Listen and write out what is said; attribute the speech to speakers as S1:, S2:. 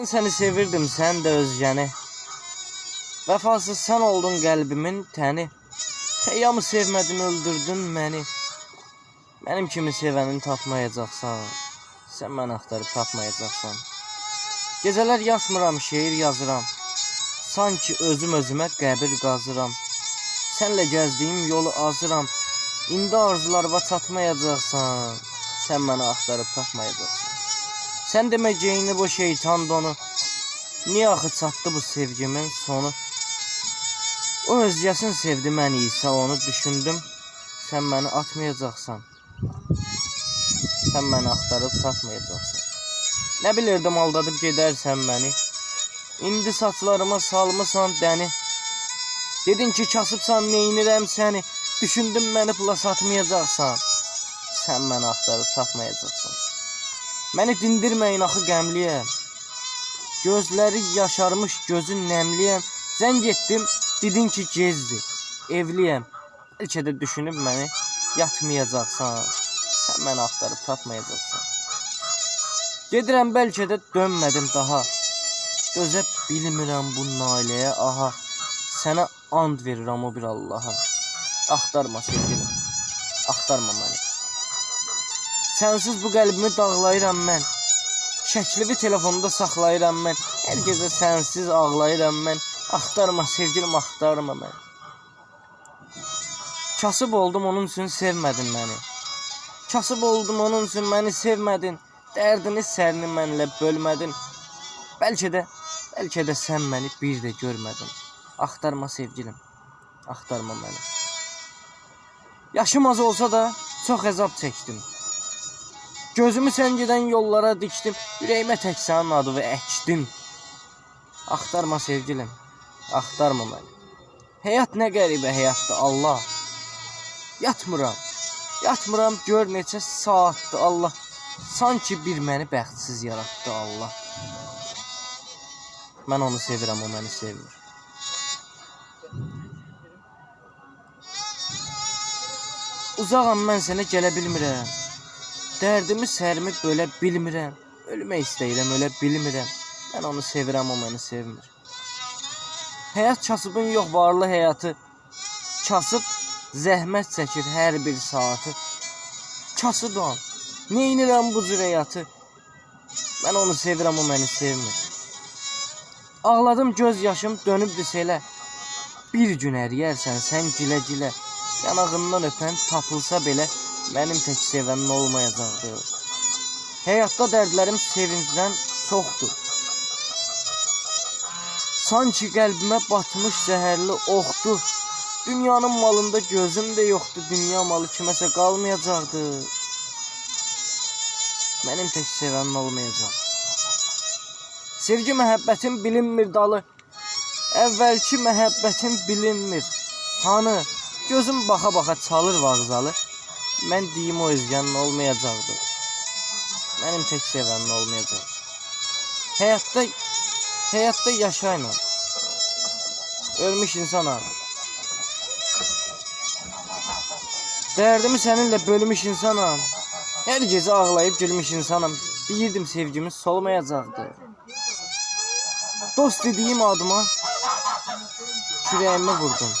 S1: Ben seni sevirdim, sen de özgəni. Vəfasız sən oldun qəlbimin təni. Xeyyamı sevmədin, öldürdün məni. Mənim kimi sevəni tapmayacaqsan. Sən məni axtarıb tapmayacaqsan. Gecələr yatmıram, şeir yazıram. Sanki özüm özümə qəbir qazıram. Sənlə gəzdiyim yolu azıram. İndi arzularıma çatmayacaqsan. Sən məni axtarıb tapmayacaqsan. Sən demə geyinib o şeytan donu. Niyə axı çatdı bu sevgimin sonu? O özgəsin sevdi məni isə onu düşündüm. Sən məni atmayacaqsan. Sən məni axtarıb tapmayacaqsan. Nə bilirdim aldadıb gedərsən məni. İndi saçlarıma salmısan dəni. Dedin ki kasıbsan neynirəm səni. Düşündüm məni pula satmayacaqsan. Sən məni axtarıb tapmayacaqsan. Məni dindirməyin axı qəmliyəm. Gözləri yaşarmış, gözün nəmliyəm. Zəng etdim, dedin ki gezdi. Evliyəm. Bəlkə də düşünüb məni yatmayacaqsan. Sən məni axtarıb tapmayacaqsan. Gedirəm bəlkə də dönmədim daha. Dözə bilmirəm bu nailəyə aha. Sənə and verirəm o bir Allaha. Axtarma sevgilim. Axtarma məni. Sənsiz bu qəlbimi dağlayıram mən. Şəklivi telefonda saxlayıram mən. Hər gecə sənsiz ağlayıram mən. Axtarma sevgilim, axtarma məni. Kasıb oldum onun üçün sevmədin məni. Kasıb oldum onun üçün məni sevmədin. Dərdini sərini mənlə bölmədin. Bəlkə də, bəlkə də sən məni bir də görmədin. Axtarma sevgilim. Axtarma məni. Yaşım az olsa da çox əzab çəkdim. Gözümü sən gedən yollara dikdim. Ürəyimə tək sənin adını əkdim. Axtarma sevgilim. Axtarma məni. Həyat nə qəribə həyatdır Allah. Yatmıram. Yatmıram gör neçə saatdır Allah. Sanki bir məni bəxtsiz yaratdı Allah. Mən onu sevirəm, o məni sevmir. Uzağam mən sənə gələ bilmirəm. Dərdimi sərimi bölə bilmirəm. Ölmək istəyirəm, ölə bilmirəm. Mən onu sevirəm, o məni sevmir. Həyat kasıbın yox, varlı həyatı. Kasıb zəhmət çəkir hər bir saatı. Kasıbam. Neynirəm bu cür həyatı? Mən onu sevirəm, o məni sevmir. Ağladım göz yaşım dönübdü selə. Bir gün əriyərsən sən gilə-gilə. Yanağından öpən tapılsa belə mənim tək sevənin olmayacaqdı. Həyatda dərdlərim sevincdən çoxdur. Sanki qəlbimə batmış zəhərli oxdur. Dünyanın malında gözüm də yoxdur. Dünya malı kiməsə qalmayacaqdı. Mənim tək sevənin olmayacaq. Sevgi məhəbbətin bilinmir dalı. Əvvəlki məhəbbətin bilinmir. Hanı gözüm baxa-baxa çalır vağzalı. Mən deyim o özgənin olmayacaqdı. Mənim tək sevənin olmayacaq. Həyatda həyatda yaşayla. Ölmüş insanam. Dərdimi səninlə bölmüş insanam. Hər gecə ağlayıb gülmüş insanam. Deyirdim sevgimiz solmayacaqdı. Dost dediyim adıma kürəyimə vurdum.